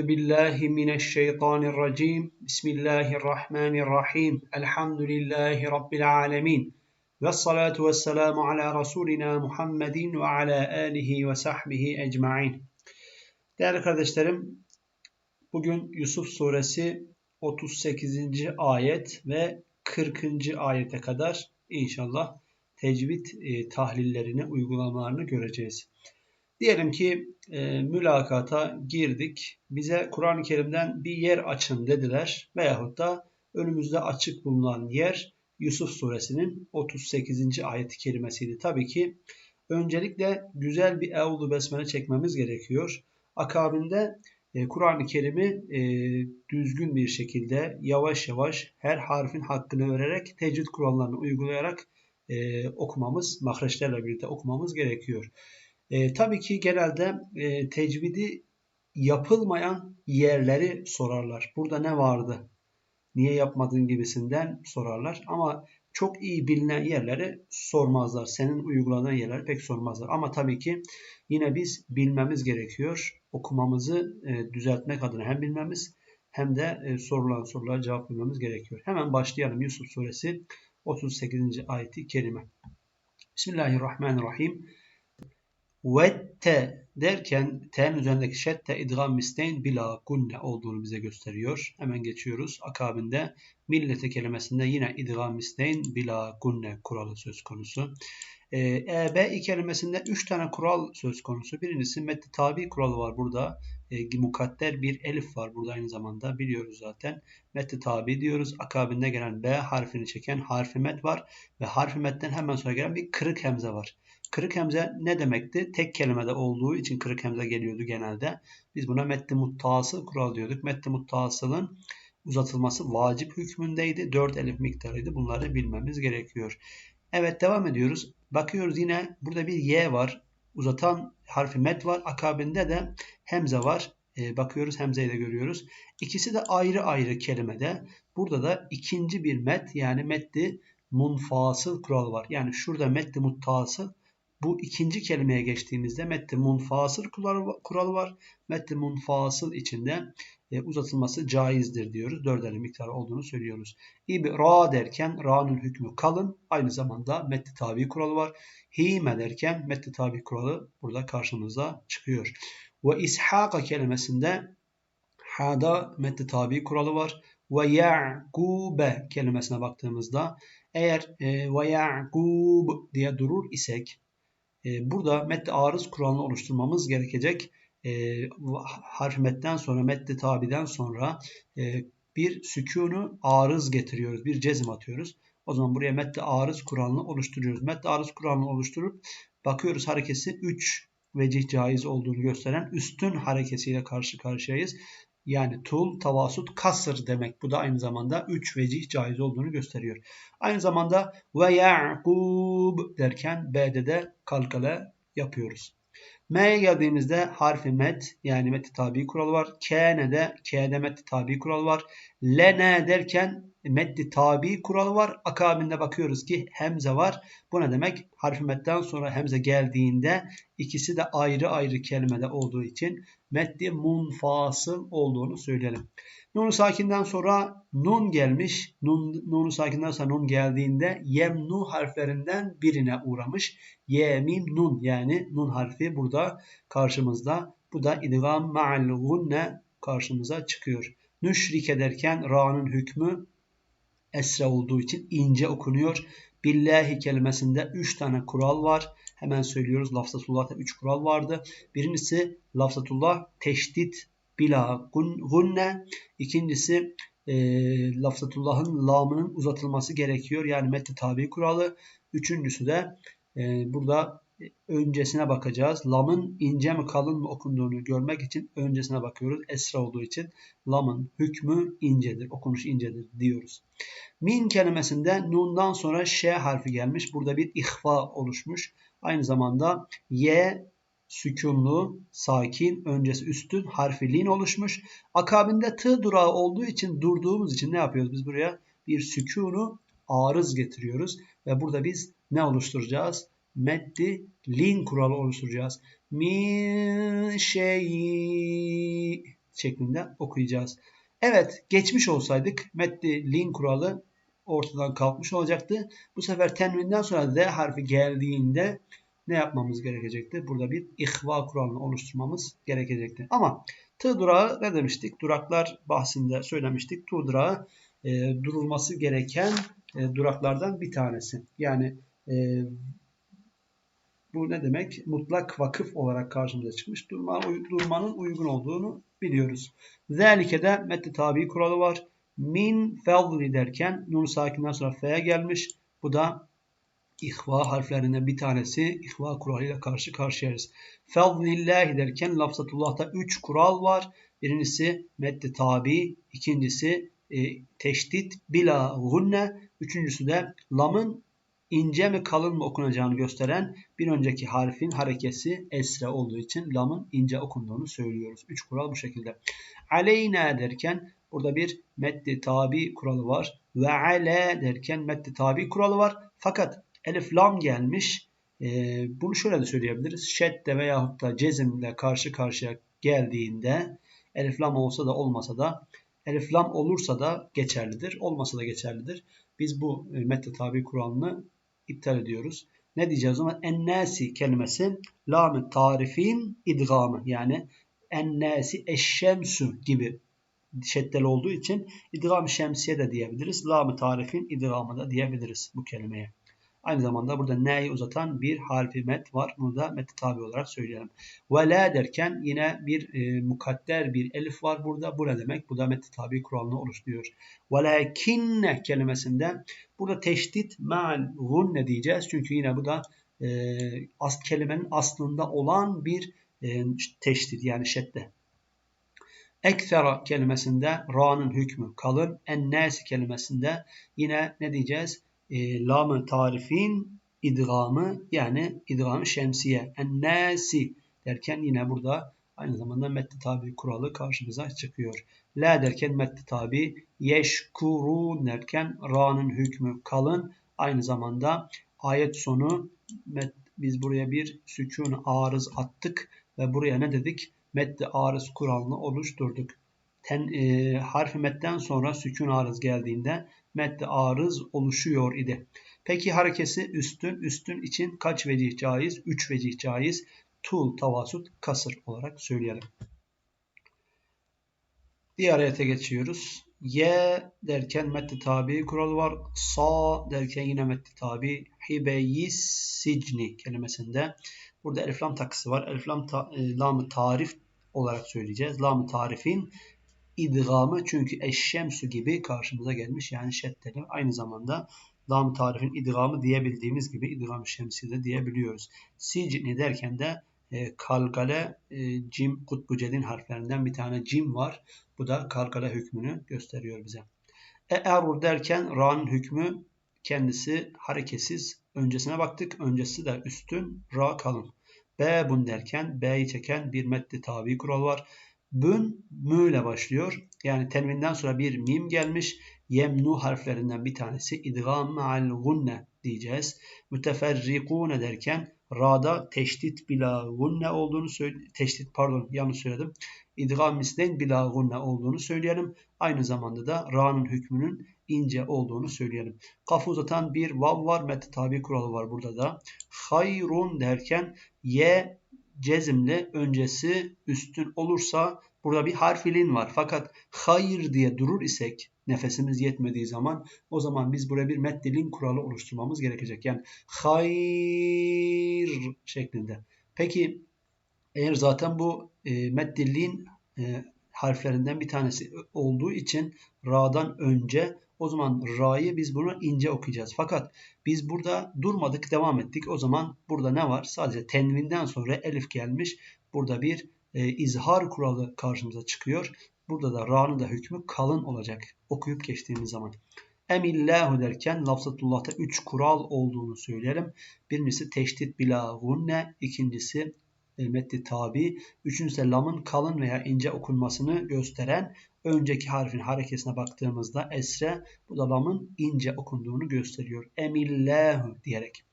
Euzu billahi mineşşeytanirracim. Bismillahirrahmanirrahim. Elhamdülillahi rabbil alamin. Ve salatu vesselamu ala rasulina Muhammedin ve ala alihi ve sahbihi ecmaîn. Değerli kardeşlerim, bugün Yusuf suresi 38. ayet ve 40. ayete kadar inşallah tecvid e, tahlillerini, uygulamalarını göreceğiz. Diyelim ki e, mülakata girdik. Bize Kur'an-ı Kerim'den bir yer açın dediler. Veyahut da önümüzde açık bulunan yer Yusuf suresinin 38. ayet-i kerimesiydi. Tabii ki öncelikle güzel bir Evlu Besmele çekmemiz gerekiyor. Akabinde e, Kur'an-ı Kerim'i e, düzgün bir şekilde yavaş yavaş her harfin hakkını vererek tecvid kurallarını uygulayarak e, okumamız, mahreçlerle birlikte okumamız gerekiyor. E, tabii ki genelde e, tecvidi yapılmayan yerleri sorarlar. Burada ne vardı? Niye yapmadın gibisinden sorarlar. Ama çok iyi bilinen yerleri sormazlar. Senin uyguladığın yerleri pek sormazlar. Ama tabii ki yine biz bilmemiz gerekiyor. Okumamızı e, düzeltmek adına hem bilmemiz hem de e, sorulan sorulara cevap vermemiz gerekiyor. Hemen başlayalım Yusuf suresi 38. ayeti kerime. Bismillahirrahmanirrahim. Vette derken t'nin üzerindeki şedde idgam misleyn bila gunne olduğunu bize gösteriyor. Hemen geçiyoruz. Akabinde millete kelimesinde yine idgam misleyn bila gunne kuralı söz konusu. EB ee, kelimesinde 3 tane kural söz konusu. Birincisi metni tabi kuralı var burada. E, mukadder bir elif var burada aynı zamanda biliyoruz zaten. Metni tabi diyoruz. Akabinde gelen B harfini çeken harfi met var. Ve harfi metten hemen sonra gelen bir kırık hemze var. Kırık hemze ne demekti? Tek kelimede olduğu için kırık hemze geliyordu genelde. Biz buna metni muttasıl kural diyorduk. Metni muttasılın uzatılması vacip hükmündeydi. 4 elif miktarıydı. Bunları bilmemiz gerekiyor. Evet devam ediyoruz. Bakıyoruz yine burada bir y var. Uzatan harfi met var. Akabinde de hemze var. Ee, bakıyoruz hemzeyi de görüyoruz. İkisi de ayrı ayrı kelimede. Burada da ikinci bir met yani metli munfasıl kural var. Yani şurada metli muttasıl bu ikinci kelimeye geçtiğimizde metni munfasıl kuralı var. Metni munfasıl içinde e, uzatılması caizdir diyoruz. Dörderli miktarı olduğunu söylüyoruz. İbra derken ra'nın hükmü kalın. Aynı zamanda metni tabi kuralı var. Hime derken metni tabi kuralı burada karşımıza çıkıyor. Ve ishaka kelimesinde ha'da metni tabi kuralı var. Ve ya'kube kelimesine baktığımızda eğer e, ve ya'kub diye durur isek burada metni arız kuralını oluşturmamız gerekecek e, harf metten sonra metni tabiden sonra e, bir sükunu arız getiriyoruz. Bir cezim atıyoruz. O zaman buraya metni arız kuralını oluşturuyoruz. Metni arız kuralını oluşturup bakıyoruz harekesi 3 vecih caiz olduğunu gösteren üstün harekesiyle karşı karşıyayız. Yani tul, tavasut, kasır demek. Bu da aynı zamanda 3 vecih caiz olduğunu gösteriyor. Aynı zamanda ve ya'kub derken B'de de kalkale yapıyoruz. M'ye geldiğimizde harfi met yani met tabi kuralı var. K'ne K'de met tabi kuralı var. Lene derken meddi tabi kuralı var. Akabinde bakıyoruz ki hemze var. Bu ne demek? Harfi metten sonra hemze geldiğinde ikisi de ayrı ayrı kelimede olduğu için meddi munfasıl olduğunu söyleyelim. Nun sakinden sonra nun gelmiş. Nun, nunu sakinden sonra nun geldiğinde yemnu harflerinden birine uğramış. Yemim nun yani nun harfi burada karşımızda. Bu da idgam ma'al gunne karşımıza çıkıyor. Nüşrik ederken ra'nın hükmü esre olduğu için ince okunuyor. Billahi kelimesinde 3 tane kural var. Hemen söylüyoruz. Lafzatullah'ta 3 kural vardı. Birincisi lafzatullah teşdit bila gunne. İkincisi e, lafzatullah'ın lamının uzatılması gerekiyor. Yani metni tabi kuralı. Üçüncüsü de e, burada öncesine bakacağız. Lamın ince mi kalın mı okunduğunu görmek için öncesine bakıyoruz. Esra olduğu için lamın hükmü incedir, okunuş incedir diyoruz. Min kelimesinde nundan sonra ş harfi gelmiş. Burada bir ihfa oluşmuş. Aynı zamanda y sükunlu, sakin, öncesi üstün harfi lin oluşmuş. Akabinde t durağı olduğu için durduğumuz için ne yapıyoruz? Biz buraya bir sükunu arız getiriyoruz. Ve burada biz ne oluşturacağız? Meddi lin kuralı oluşturacağız. Min şey şeklinde okuyacağız. Evet geçmiş olsaydık metni lin kuralı ortadan kalkmış olacaktı. Bu sefer tenvinden sonra Z harfi geldiğinde ne yapmamız gerekecekti? Burada bir ihva kuralını oluşturmamız gerekecekti. Ama tığ durağı ne demiştik? Duraklar bahsinde söylemiştik. Tığ durağı e, durulması gereken e, duraklardan bir tanesi. Yani e, bu ne demek? Mutlak vakıf olarak karşımıza çıkmış. Durma, durmanın uygun olduğunu biliyoruz. Zelike'de metni tabi kuralı var. Min fadli derken nun sakinden sonra f'ye gelmiş. Bu da ihva harflerinden bir tanesi ihva kuralıyla karşı karşıyayız. Fadlillahi derken lafzatullah'ta 3 kural var. Birincisi medde tabi, ikincisi e, teşdit bila gunne, üçüncüsü de lamın ince mi kalın mı okunacağını gösteren bir önceki harfin harekesi esre olduğu için lamın ince okunduğunu söylüyoruz. Üç kural bu şekilde. Aleyna derken burada bir meddi tabi kuralı var. Ve ale derken meddi tabi kuralı var. Fakat elif lam gelmiş. Ee, bunu şöyle de söyleyebiliriz. Şedde veyahut da cezimle karşı karşıya geldiğinde elif lam olsa da olmasa da elif lam olursa da geçerlidir. Olmasa da geçerlidir. Biz bu e, metni tabi kuralını iptal ediyoruz. Ne diyeceğiz o zaman? Ennesi kelimesi lam tarifin idgamı yani ennesi eşşemsu gibi şeddeli olduğu için idgam şemsiye de diyebiliriz. Lam tarifin idgamı da diyebiliriz bu kelimeye. Aynı zamanda burada ne'yi uzatan bir harfi met var. Bunu da met tabi olarak söyleyelim. Ve la derken yine bir e, mukadder bir elif var burada. Bu ne demek? Bu da met tabi kuralını oluşturuyor. Velakinne kelimesinde burada teşdit ma'al gunne diyeceğiz. Çünkü yine bu da e, as kelimenin aslında olan bir e, teşdit yani şedde. Ekfera kelimesinde ra'nın hükmü kalın. Ennesi kelimesinde yine ne diyeceğiz? E, lam tarifin idgamı yani idgamı şemsiye. Ennesi derken yine burada aynı zamanda metni tabi kuralı karşımıza çıkıyor. La derken metni tabi, yeşkurun derken ra'nın hükmü kalın. Aynı zamanda ayet sonu met, biz buraya bir sükun arız attık ve buraya ne dedik? Metni arız kuralını oluşturduk. Ten, e, harfi metten sonra sükun arız geldiğinde medde arız oluşuyor idi. Peki harekesi üstün. Üstün için kaç vecih caiz? 3 vecih caiz. Tul, tavasut, kasır olarak söyleyelim. Diğer ayete geçiyoruz. Ye derken metni tabi kuralı var. Sa derken yine metni tabi. Hibeyis sicni kelimesinde. Burada elif lam takısı var. Elif lam ta, e, lamı tarif olarak söyleyeceğiz. Lamı tarifin idgamı çünkü eşşemsu gibi karşımıza gelmiş. Yani şeddeli aynı zamanda lam tarifin idgamı diyebildiğimiz gibi idgam şemsi de diyebiliyoruz. Sicni derken de e, kalgale e, cim kutbucedin harflerinden bir tane cim var. Bu da kalgale hükmünü gösteriyor bize. E erur derken ra'nın hükmü kendisi hareketsiz. Öncesine baktık. Öncesi de üstün ra kalın. B bun derken B'yi çeken bir metni tabi kural var. Bün mü ile başlıyor. Yani tenvinden sonra bir mim gelmiş. Yemnu harflerinden bir tanesi idgam ma'al gunne diyeceğiz. Müteferrikune derken ra'da teşdit bila gunne olduğunu teşdit pardon yanlış söyledim. İdgam mislen bila gunne olduğunu söyleyelim. Aynı zamanda da ra'nın hükmünün ince olduğunu söyleyelim. Kafı uzatan bir vav var. Met tabi kuralı var burada da. Hayrun derken ye cezimle öncesi üstün olursa burada bir harfilin var. Fakat hayır diye durur isek nefesimiz yetmediği zaman o zaman biz buraya bir meddilin kuralı oluşturmamız gerekecek. Yani hayır şeklinde. Peki eğer zaten bu e, meddilliğin e, harflerinden bir tanesi olduğu için ra'dan önce o zaman ra'yı biz bunu ince okuyacağız. Fakat biz burada durmadık devam ettik. O zaman burada ne var? Sadece tenvinden sonra elif gelmiş. Burada bir e, izhar kuralı karşımıza çıkıyor. Burada da ra'nın da hükmü kalın olacak. Okuyup geçtiğimiz zaman. Emillahu derken lafzatullah'ta 3 kural olduğunu söyleyelim. Birincisi teşdit bila gunne, ikincisi metni tabi, üçüncüsü lamın kalın veya ince okunmasını gösteren önceki harfin harekesine baktığımızda esre bu da lamın ince okunduğunu gösteriyor. Emillahu diyerek.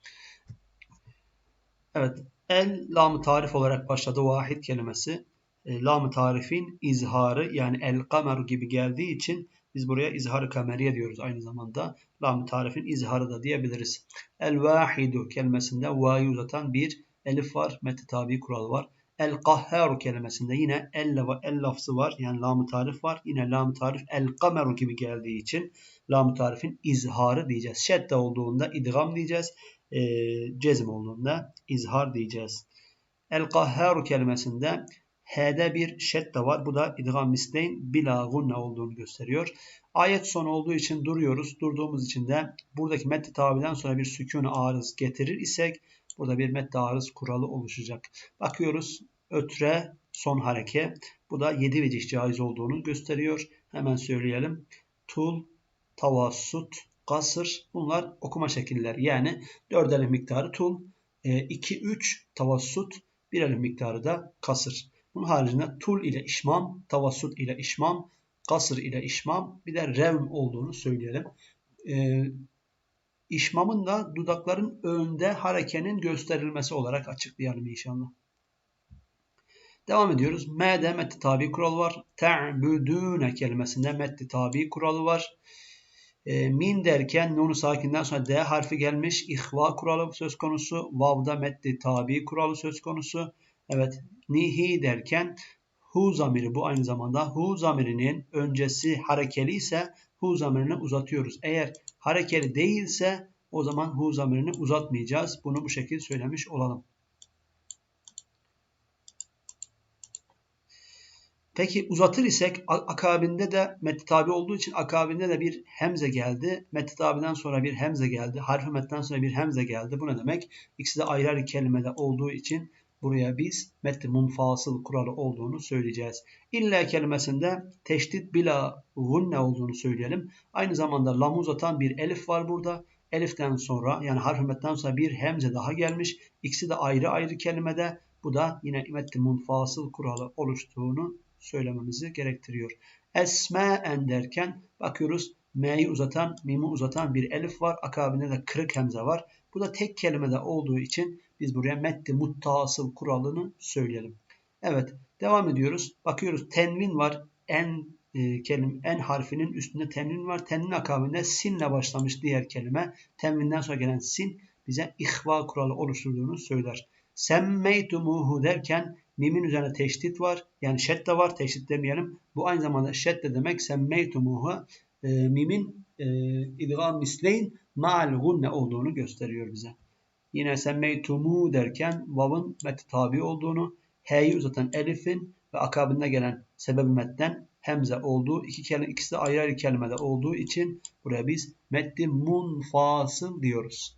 Evet. El lamı tarif olarak başladı. Vahid kelimesi. e, lam tarifin izharı yani el kameru gibi geldiği için biz buraya izhar kameriye diyoruz aynı zamanda. Lam tarifin izharı da diyebiliriz. El vahidu kelimesinde va'yı uzatan bir elif var. Meti tabi kuralı var. El kahharu kelimesinde yine el, el lafzı var. Yani lam tarif var. Yine lam tarif el kameru gibi geldiği için lam tarifin izharı diyeceğiz. Şedde olduğunda idgam diyeceğiz. E, cezm olduğunda izhar diyeceğiz. El kahharu kelimesinde H'de bir şedde var. Bu da idgam misleyn bila gunne olduğunu gösteriyor. Ayet sonu olduğu için duruyoruz. Durduğumuz için de buradaki medde tabiden sonra bir sükûn arız getirir isek burada bir medde arız kuralı oluşacak. Bakıyoruz ötre son hareke. Bu da 7 vecih caiz olduğunu gösteriyor. Hemen söyleyelim. Tul, tavassut, kasır bunlar okuma şekilleri. Yani 4 elif miktarı tul, 2-3 e, tavassut, 1 elif miktarı da kasır. Bunun haricinde tul ile işmam, tavassut ile işmam, kasır ile işmam bir de revm olduğunu söyleyelim. İşmamın da dudakların önde harekenin gösterilmesi olarak açıklayalım inşallah. Devam ediyoruz. M'de metti tabi kuralı var. Te'budune kelimesinde metti tabi kuralı var. E, min derken nunu sakinden sonra D harfi gelmiş. İhva kuralı söz konusu. Vav'da metti tabi kuralı söz konusu. Evet nihi derken hu zamiri bu aynı zamanda hu zamirinin öncesi harekeli ise hu zamirini uzatıyoruz. Eğer harekeli değilse o zaman hu zamirini uzatmayacağız. Bunu bu şekilde söylemiş olalım. Peki uzatır isek akabinde de metitabi olduğu için akabinde de bir hemze geldi. Metitabiden sonra bir hemze geldi. Harfi metten sonra bir hemze geldi. Bu ne demek? İkisi de ayrı ayrı kelimede olduğu için buraya biz metni munfasıl kuralı olduğunu söyleyeceğiz. İlla kelimesinde teşdit bila gunne olduğunu söyleyelim. Aynı zamanda lam uzatan bir elif var burada. Eliften sonra yani harf metten sonra bir hemze daha gelmiş. İkisi de ayrı ayrı kelimede. Bu da yine metni munfasıl kuralı oluştuğunu söylememizi gerektiriyor. Esmaen derken bakıyoruz M'yi uzatan, mimi uzatan bir elif var. Akabinde de kırık hemze var. Bu da tek kelimede olduğu için biz buraya meddi muttasıl kuralını söyleyelim. Evet devam ediyoruz. Bakıyoruz tenvin var. En e, kelim en harfinin üstünde tenvin var. Tenvin akabinde sinle başlamış diğer kelime. Tenvinden sonra gelen sin bize ihva kuralı oluşturduğunu söyler. Semmeytumuhu derken mimin üzerine teşdit var. Yani şedde var. Teşdit demeyelim. Bu aynı zamanda şedde demek. Semmeytumuhu e, mimin e, idgam misleyn ma'al gunne olduğunu gösteriyor bize. Yine semmeytumu derken vav'ın meti tabi olduğunu, h'yi uzatan elifin ve akabinde gelen sebebi metten hemze olduğu iki kelime, ikisi de ayrı ayrı kelimede olduğu için buraya biz metni munfasıl diyoruz.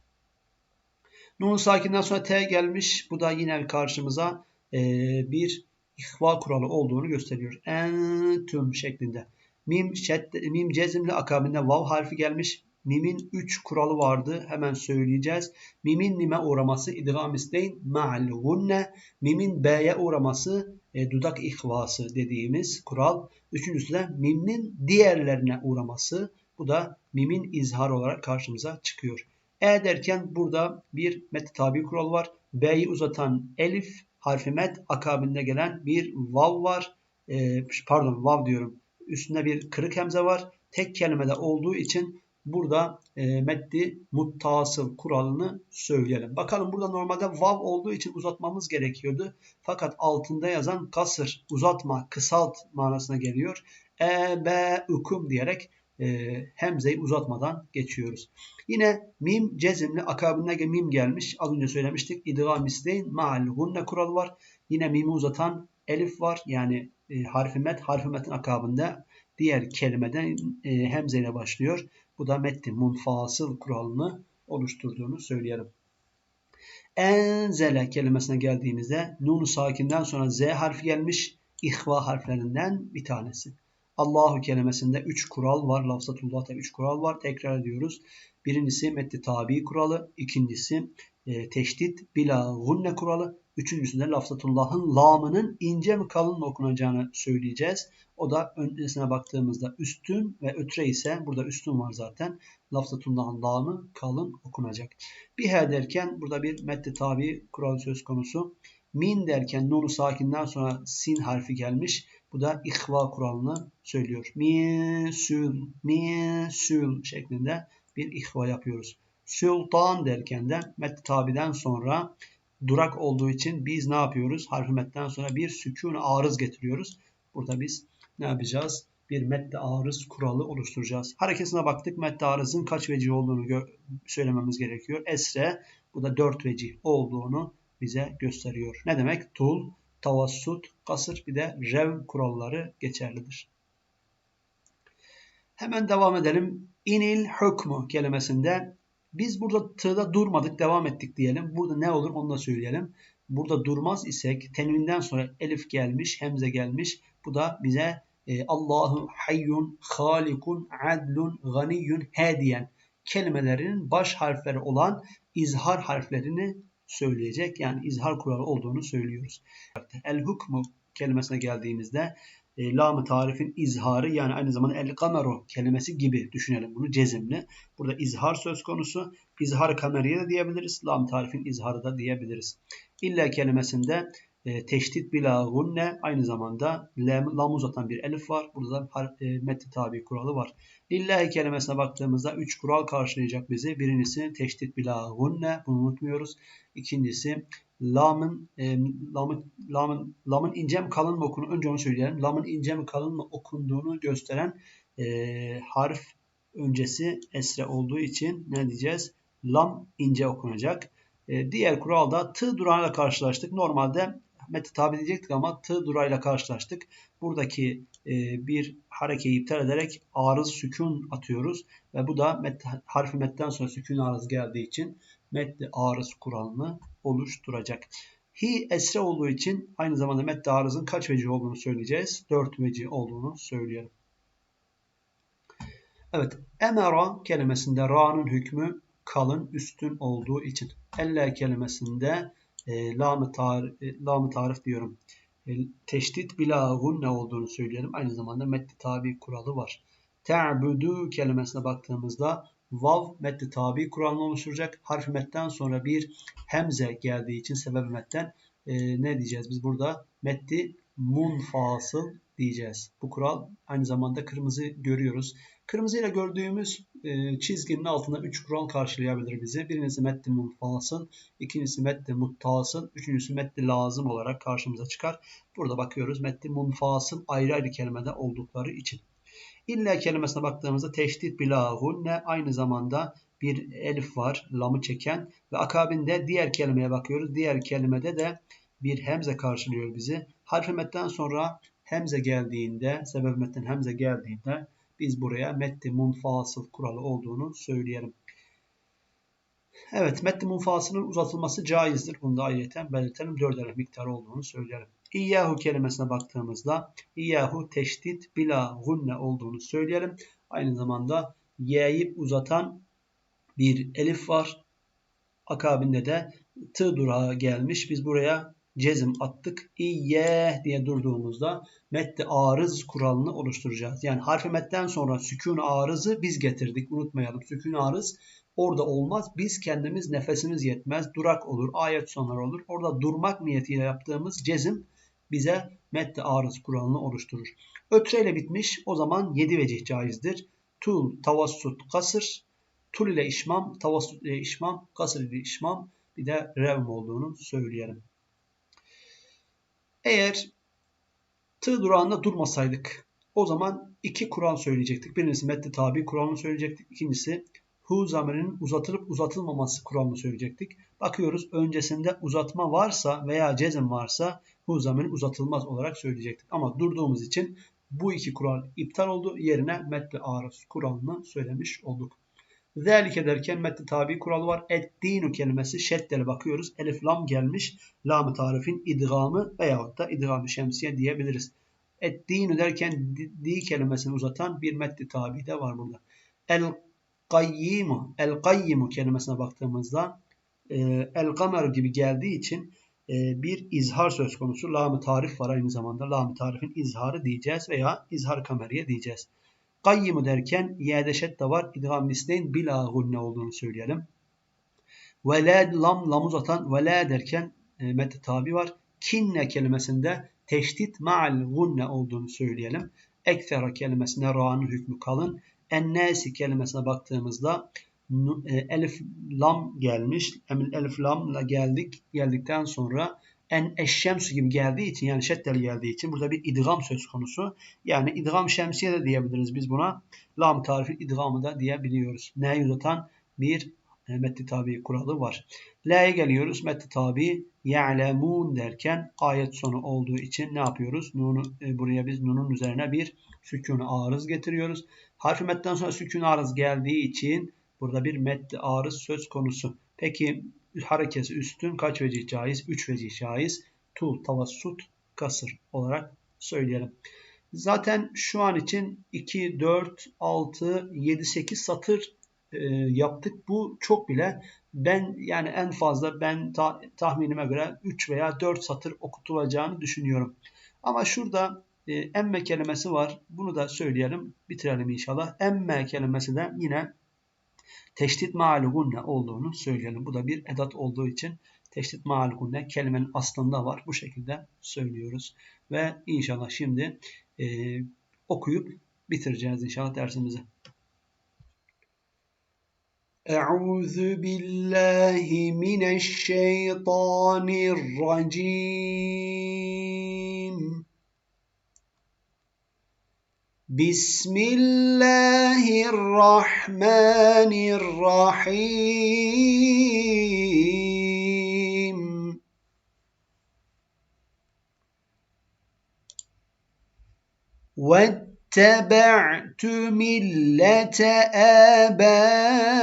Nun sakinden sonra T gelmiş. Bu da yine karşımıza e, bir ihva kuralı olduğunu gösteriyor. Entüm şeklinde. Mim, şed, mim cezimli akabinde vav harfi gelmiş. Mimin 3 kuralı vardı. Hemen söyleyeceğiz. Mimin mime uğraması idgam isteyin ma'al gunne. Mimin b'ye uğraması e, dudak ihvası dediğimiz kural. Üçüncüsü de mimin diğerlerine uğraması. Bu da mimin izhar olarak karşımıza çıkıyor. E derken burada bir met kural var. B'yi uzatan elif harfi met akabinde gelen bir vav var. E, pardon vav diyorum. Üstünde bir kırık hemze var. Tek kelimede olduğu için burada e, meddi muttasıl kuralını söyleyelim. Bakalım burada normalde vav olduğu için uzatmamız gerekiyordu. Fakat altında yazan kasır, uzatma, kısalt manasına geliyor. E, be, ukum diyerek e, hemzeyi uzatmadan geçiyoruz. Yine mim cezimli akabinde mim gelmiş. Az önce söylemiştik. İdgam isteyin ma'al hunne kuralı var. Yine mimi uzatan elif var. Yani e, harfi met, harfi metin akabında diğer kelimeden e, hemze başlıyor. Bu da metni munfasıl kuralını oluşturduğunu söyleyelim. Enzele kelimesine geldiğimizde nun sakinden sonra z harfi gelmiş ihva harflerinden bir tanesi. Allahu kelimesinde 3 kural var. Lafzatullah'ta 3 kural var. Tekrar ediyoruz. Birincisi metni tabi kuralı. ikincisi e, teşdit bila gunne kuralı. Üçüncüsü de lafzatullah'ın lamının ince mi kalın mı okunacağını söyleyeceğiz. O da öncesine baktığımızda üstün ve ötre ise burada üstün var zaten. Lafzatullah'ın lamı kalın okunacak. Bir her derken burada bir metni tabi kuralı söz konusu. Min derken nunu sakinden sonra sin harfi gelmiş. Bu da ihva kuralını söylüyor. Misül, misül şeklinde bir ihva yapıyoruz. Sultan derken de met tabiden sonra durak olduğu için biz ne yapıyoruz? Harfi metten sonra bir sükun arız getiriyoruz. Burada biz ne yapacağız? Bir medde arız kuralı oluşturacağız. Hareketine baktık. Medde arızın kaç vecih olduğunu söylememiz gerekiyor. Esre bu da dört vecih olduğunu bize gösteriyor. Ne demek? Tul, tavassut, kasır bir de rev kuralları geçerlidir. Hemen devam edelim. İnil hükmü kelimesinde biz burada tığda durmadık, devam ettik diyelim. Burada ne olur onu da söyleyelim. Burada durmaz isek tenvinden sonra elif gelmiş, hemze gelmiş. Bu da bize e, Allahu hayyun, halikun, adlun, ganiyyun, hediyen kelimelerinin baş harfleri olan izhar harflerini söyleyecek. Yani izhar kuralı olduğunu söylüyoruz. El hukmu kelimesine geldiğimizde e, lam tarifin izharı yani aynı zamanda el kameru kelimesi gibi düşünelim bunu cezimli. Burada izhar söz konusu. İzhar kameriye de diyebiliriz. Lam tarifin izharı da diyebiliriz. İlla kelimesinde e, teşdit bila gunne aynı zamanda lam, lam uzatan bir elif var. Burada da e, metni tabi kuralı var. Lillahi kelimesine baktığımızda 3 kural karşılayacak bizi. Birincisi teşdit bila gunne bunu unutmuyoruz. İkincisi lamın e, lamın lamın lamın ince mi kalın mı okunduğunu önce onu söyleyelim. Lamın ince mi kalın mı okunduğunu gösteren e, harf öncesi esre olduğu için ne diyeceğiz? Lam ince okunacak. E, diğer kuralda tı durağıyla karşılaştık. Normalde meti tabi diyecektik ama tı durağıyla karşılaştık. Buradaki e, bir harekeyi iptal ederek arız sükun atıyoruz. Ve bu da met, harfi metten sonra sükun arız geldiği için metli arız kuralını oluşturacak. Hi esre olduğu için aynı zamanda metli arızın kaç veci olduğunu söyleyeceğiz. Dört veci olduğunu söyleyelim. Evet. Emera kelimesinde ra'nın hükmü kalın, üstün olduğu için. Elle kelimesinde e, lam-ı tar e, lam tarif diyorum. E, teşdit bila gunne olduğunu söyleyelim. Aynı zamanda metli tabi kuralı var. Te'budu kelimesine baktığımızda vav metni tabi kuralını oluşturacak. Harfi metten sonra bir hemze geldiği için sebep metten e, ne diyeceğiz? Biz burada metni munfasıl diyeceğiz. Bu kural aynı zamanda kırmızı görüyoruz. Kırmızıyla gördüğümüz e, çizginin altında 3 kural karşılayabilir bizi. Birincisi metni munfasıl, ikincisi metni muttasıl, üçüncüsü metni lazım olarak karşımıza çıkar. Burada bakıyoruz metni munfasıl ayrı ayrı kelimede oldukları için. İlla kelimesine baktığımızda teşdit bila hunne aynı zamanda bir elif var lamı çeken ve akabinde diğer kelimeye bakıyoruz. Diğer kelimede de bir hemze karşılıyor bizi. Harfi metten sonra hemze geldiğinde, sebep metten hemze geldiğinde biz buraya metti munfasıl kuralı olduğunu söyleyelim. Evet, metti munfasının uzatılması caizdir. Bunu da ayrıca belirtelim. 4 elif miktarı olduğunu söyleyelim. İyyahu kelimesine baktığımızda İyyahu teşdit bila gunne olduğunu söyleyelim. Aynı zamanda y'yi uzatan bir elif var. Akabinde de tı durağı gelmiş. Biz buraya cezim attık. İyye diye durduğumuzda medde arız kuralını oluşturacağız. Yani harfi medden sonra sükun arızı biz getirdik. Unutmayalım. Sükun arız orada olmaz. Biz kendimiz nefesimiz yetmez. Durak olur. Ayet sonları olur. Orada durmak niyetiyle yaptığımız cezim bize medde arız kuralını oluşturur. Ötreyle bitmiş. O zaman 7 vecih caizdir. Tul, tavassut, kasır. Tul ile işmam, tavassut ile işmam, kasır ile işmam. Bir de revm olduğunu söyleyelim. Eğer tığ durağında durmasaydık o zaman iki kural söyleyecektik. Birincisi metni tabi kuralını söyleyecektik. İkincisi hu zamirinin uzatılıp uzatılmaması kuralını söyleyecektik. Bakıyoruz öncesinde uzatma varsa veya cezim varsa hu zamirin uzatılmaz olarak söyleyecektik. Ama durduğumuz için bu iki kural iptal oldu. Yerine metni arız kuralını söylemiş olduk. Zalike derken metni tabi kuralı var. Eddinu kelimesi şeddele bakıyoruz. Elif lam gelmiş. Lam-ı tarifin idgamı veyahut da idgamı şemsiye diyebiliriz. Eddinu derken di kelimesini uzatan bir metni tabi de var burada. El qayyimu, el qayyimu kelimesine baktığımızda e, el kamer gibi geldiği için bir izhar söz konusu. Lam-ı tarif var aynı zamanda. Lam-ı tarifin izharı diyeceğiz veya izhar kameriye diyeceğiz. Kayyimu derken y'de şedde var. İdgam misleyn bila gunne olduğunu söyleyelim. Velad lam lam uzatan vela derken e, metni tabi var. Kinne kelimesinde teşdit ma'al gunne olduğunu söyleyelim. Ekfera kelimesinde ra'nın hükmü kalın. Ennesi kelimesine baktığımızda e, elif lam gelmiş. Elif lamla geldik. Geldikten sonra en eşşems gibi geldiği için yani şeddeli geldiği için burada bir idgam söz konusu. Yani idgam şemsiye de diyebiliriz biz buna. Lam tarifi idgamı da diyebiliyoruz. Neyi uzatan bir e, metni tabi kuralı var. La'ya geliyoruz. Metni tabi ya'lemun derken ayet sonu olduğu için ne yapıyoruz? Nunu, e, buraya biz nunun üzerine bir sükunu arız getiriyoruz. Harfi metten sonra sükun arız geldiği için burada bir metni arız söz konusu. Peki harekesi üstün kaç vecih caiz? 3 vecih caiz. Tul, tavassut, kasır olarak söyleyelim. Zaten şu an için 2, 4, 6, 7, 8 satır e, yaptık. Bu çok bile. Ben yani en fazla ben ta, tahminime göre 3 veya 4 satır okutulacağını düşünüyorum. Ama şurada e, emme kelimesi var. Bunu da söyleyelim. Bitirelim inşallah. Emme kelimesi de yine teşdit ma'lugunne olduğunu söyleyelim. Bu da bir edat olduğu için teşdit ma'lugunne kelimenin aslında var. Bu şekilde söylüyoruz. Ve inşallah şimdi e, okuyup bitireceğiz inşallah dersimizi. أعوذ بالله من الشيطان الرجيم بسم الله الرحمن الرحيم. واتبعت ملة آبائي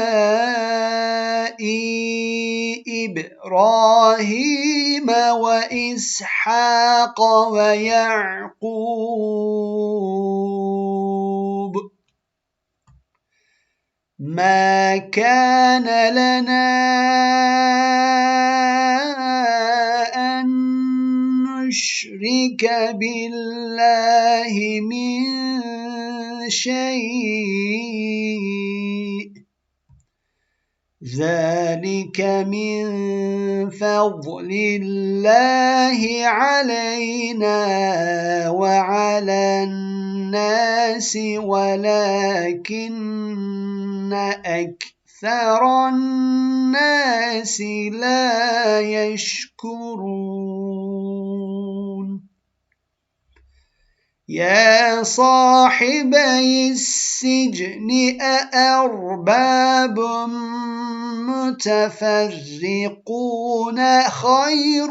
إبراهيم وإسحاق ويعقوب. ما كان لنا أن نشرك بالله من شيء ذلك من فضل الله علينا وعلى الناس ولكن أكثر الناس لا يشكرون. يا صاحبي السجن أأرباب متفرقون خير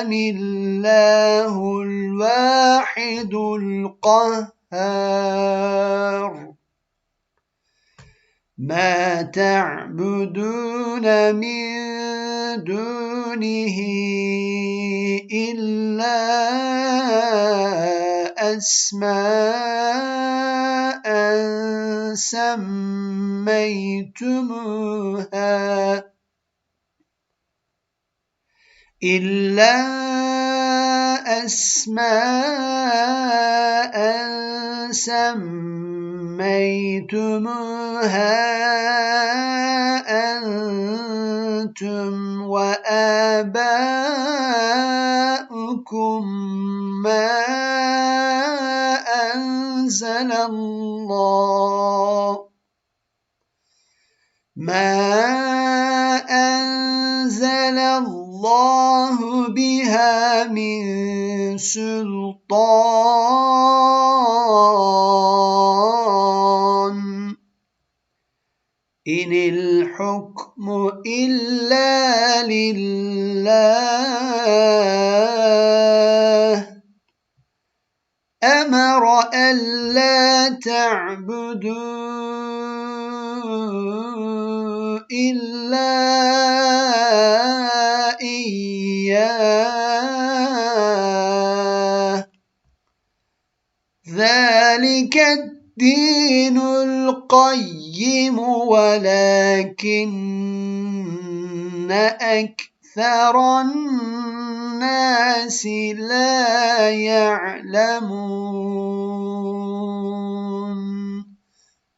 أم الله الواحد القهار ما تعبدون من دونه إلا أسماء سميتموها إلا أسماء سميتموها أنتم وآباؤكم ما أنزل الله. ما أنزل الله بها من سلطان إن الحكم إلا لله أمر ألا تعبدوا إلا إياه ذلك الدين القيم ولكن أكثر الناس لا يعلمون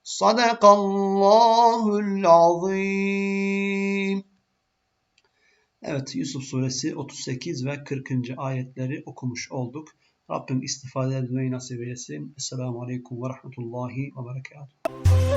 صدق الله العظيم Evet Yusuf suresi 38 ve 40. ayetleri okumuş olduk. Rabbim istifade etmeyi nasip eylesin. Esselamu Aleyküm ve Rahmetullahi ve Berekatuhu.